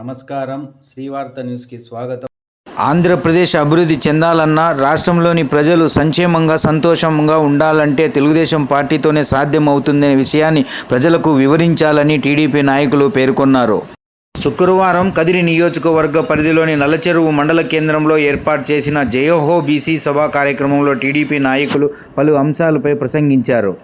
నమస్కారం. శ్రీవార్త న్యూస్కి స్వాగతం. ఆంధ్రప్రదేశ్ అభివృద్ధి చెందాలన్నా రాష్ట్రంలోని ప్రజలు సంక్షేమంగా సంతోషంగా ఉండాలంటే తెలుగుదేశం పార్టీతోనే సాధ్యమవుతుందనే విషయాన్ని ప్రజలకు వివరించాలని టీడీపీ నాయకులు పేర్కొన్నారు. శుక్రవారం కదిరి నియోజకవర్గ పరిధిలోని నల్లచెరువు మండల కేంద్రంలో ఏర్పాటు చేసిన జయోహో బీసీ సభా కార్యక్రమంలో టీడీపీ నాయకులు పలు అంశాలపై ప్రసంగించారు.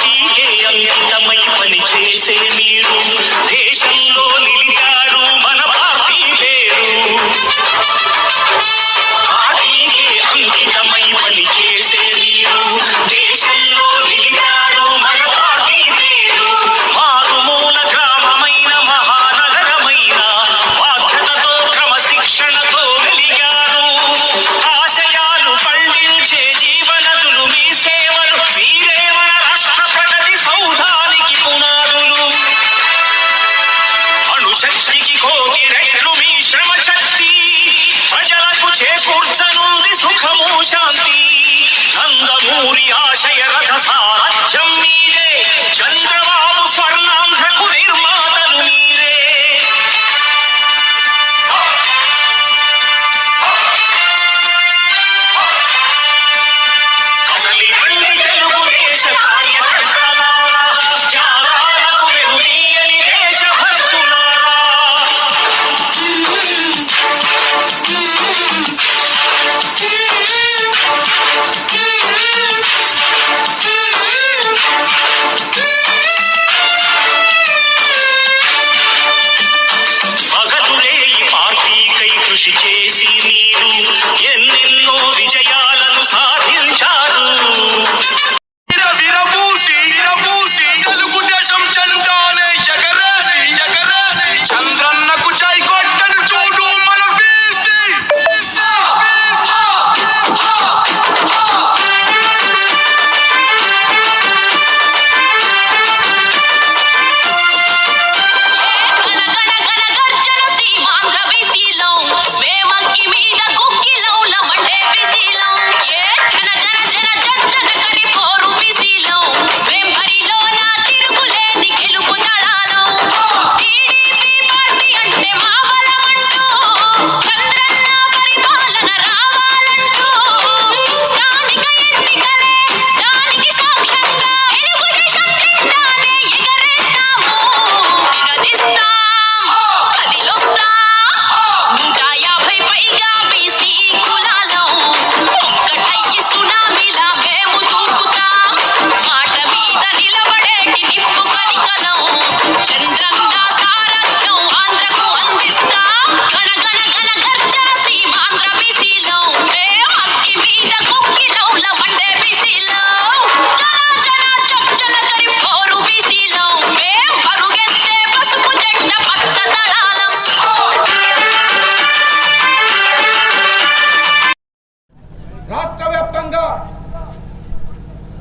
పార్టీకే పని చేసే మీరు? అణుశక్తికి కోటి రెట్లు మీ శ్రమ శక్తి ప్రజలకు చేకూర్చనుంది సుఖము శాంతి. నందమూరి ఆశయ రథ సారథ్యం మీరే చంద్రబాబు స్వర్ణాంధ్రకు నిర్మాతలు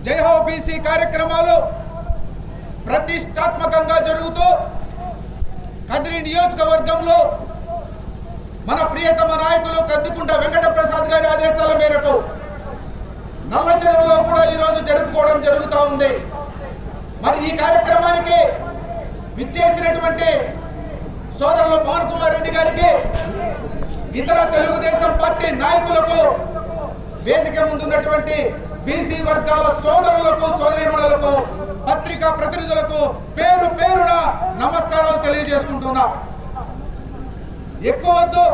జైహో బీసీ కార్యక్రమాలు ప్రతిష్టాత్మకంగా జరుగుతూ కదిరి నియోజకవర్గంలో మన ప్రియతమ నాయకులు కందుకుంట వెంకట ప్రసాద్ గారి ఆదేశాల మేరకు నల్ల చెరువులో కూడా ఈరోజు జరుపుకోవడం జరుగుతూ ఉంది. మరి ఈ కార్యక్రమానికి విచ్చేసినటువంటి సోదరులు పవన్ కుమార్ రెడ్డి గారికి ఇతర తెలుగుదేశం పార్టీ నాయకులకు వేదిక ముందున్నటువంటి బీసీ వర్గాల సోదరులకు సోదరిమణులకు పత్రికా ప్రతినిధులకు పేరు పేరున నమస్కారాలు తెలియజేసుకుంటున్నా. ఎక్కువ వద్దు.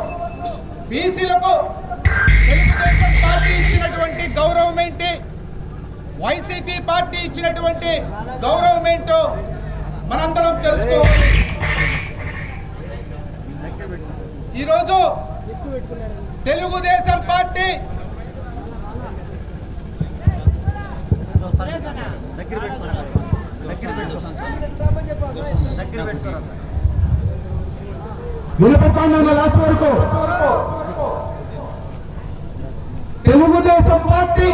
బీసీలకు తెలుగుదేశం పార్టీ ఇచ్చినటువంటి గౌరవం ఏంటి? వైసీపీ పార్టీ ఇచ్చినటువంటి గౌరవం ఏంటో మనందరం తెలుసుకోవాలి. ఈరోజు తెలుగుదేశం పార్టీ దగ్గర దగ్గర వినపడుతున్నా లాస్ట్ వరకు. తెలుగుదేశం పార్టీ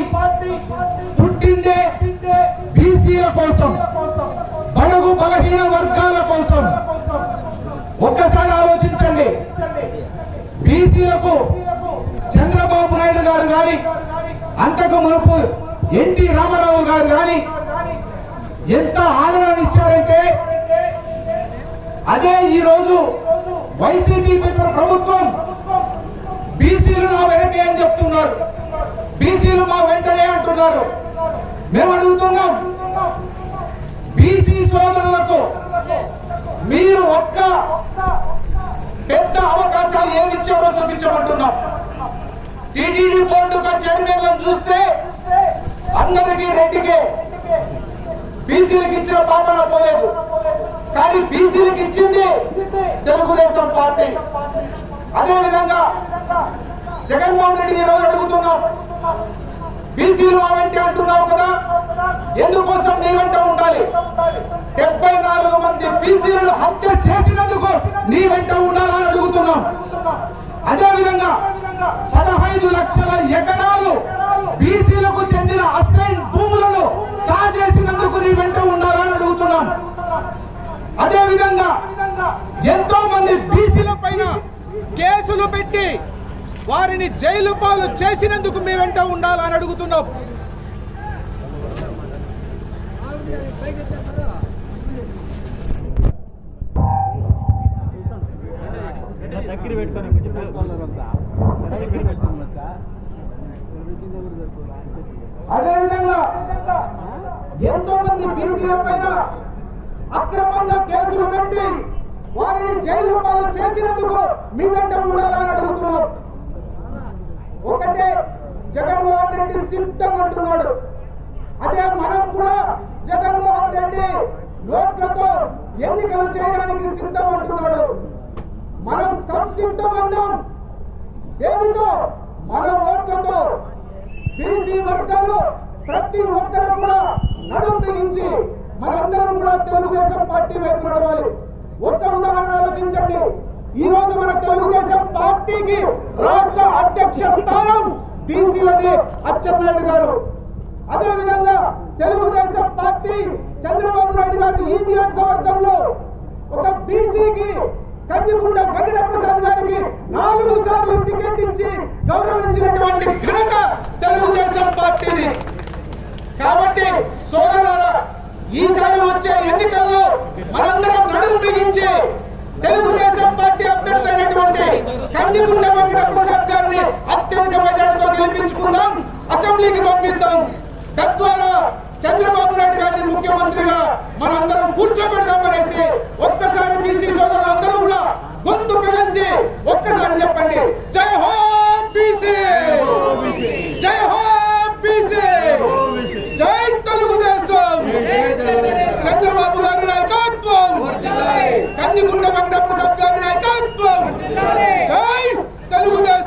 పుట్టిందే బీసీల కోసం బడుగు బలహీన వర్గాల కోసం. ఒక్కసారి ఆలోచించండి. బీసీలకు చంద్రబాబు నాయుడు గారు గాని అంతకు మునుపు ఎన్టీ రామారావు గారు గాని ఎంత ఆదరణ ఇచ్చారంటే అదే ఈ రోజు వైసీపీ ప్రభుత్వం బీసీలు నా వెనకే అని చెప్తున్నారు. బీసీలు మా వెంటనే అంటున్నారు. మేము అడుగుతున్నాం బీసీ సోదరులకు మీరు ఒక్క పెద్ద అవకాశాలు ఏమి ఇచ్చారో చూపించమంటున్నాం. టిటిడి బోర్డుగా చైర్మన్లను చూస్తే అందరికీ రెడ్డికే బీసీలకు ఇచ్చిన పాపన పోలేదు. కానీ బీసీలకు ఇచ్చింది తెలుగుదేశం పార్టీ. అదే విధంగా జగన్మోహన్ రెడ్డి ఈరోజు అడుగుతున్నాం బీసీలు మా వెంటే అంటున్నావు కదా ఎందుకోసం నీ వెంట ఉండాలి? డెబ్బై నాలుగు మంది బీసీలను హత్య చేసినందుకు నీ వెంట ఉండాలని అడుగుతున్నాం. అదే విధంగా పదహైదు లక్షల ఎకరాలు బీసీ కాల్ చేసినందుకు నీ వెంట ఉండాలని అడుగుతున్నాం. అదే విధంగా ఎంతో మంది బీసీల పైన కేసులు పెట్టి వారిని జైలు పాలు చేసినందుకు మీ వెంట ఉండాలని అడుగుతున్నాం. అదేవిధంగా ఎంతో మంది బీసీల పైన అక్రమంగా కేసులు పెట్టి వారిని జైలు పాలు చేసినందుకు మీ వెంట ఉండాలని అడుగుతున్నాం. ఒకటే జగన్మోహన్ రెడ్డి సిద్ధం అంటున్నాడు. అదే మనం కూడా జగన్మోహన్ రెడ్డి నోట్లతో ఎన్నికలు చేయడానికి సిద్ధం అంటున్నాడు. మనం సంసిద్ధం అన్నాం దేనితో? మన ఓట్లతో. బీసీ వర్గాలు ప్రతి ఒక్కరు కూడా నడుం బిగించి మనందరం కూడా తెలుగుదేశం పార్టీ వైపు నడవాలి. ఒక్క ఉదాహరణ ఆలోచించండి. ఈ రోజు మన తెలుగుదేశం పార్టీకి రాష్ట్ర అధ్యక్ష స్థానం బీసీలది అచ్చెన్నాయుడు గారు. అదే విధంగా తెలుగుదేశం పార్టీ చంద్రబాబు నాయుడు గారు ఈ నియోజకవర్గంలో ఒక బీసీకి కందికుంట వెంకటప్రసాద్ గారికి నాలుగు సార్లు టికెట్ ఇచ్చి గౌరవించినటువంటి ఘనత తెలుగుదేశం పార్టీని. కాబట్టి సోదరులారా ఈసారి వచ్చే ఎన్నికల్లో మనందరం నడుము బిగించి తెలుగుదేశం పార్టీ అభ్యర్థి అయినటువంటి కందికుంట వెంకటప్రసాద్ గారిని అత్యధిక మెజార్టీతో గెలిపించుకుందాం అసెంబ్లీకి పంపిద్దాం. తద్వారా చంద్రబాబు నాయుడు గారిని ముఖ్యమంత్రిగా మనందరం కూర్చోబెడదామనేసి ఒక్కసారి బీసీ సోదరులందరూ కూడా గొంతు పెగల్చి ఒక్కసారి చెప్పండి. జై హో బీసీ! జై హో బీసీ! జై తెలుగుదేశం! చంద్రబాబు గారి నాయకత్వం! కందిగుండ వెంకటప్రసాద్ గారి నాయకత్వం! జై తెలుగుదేశం!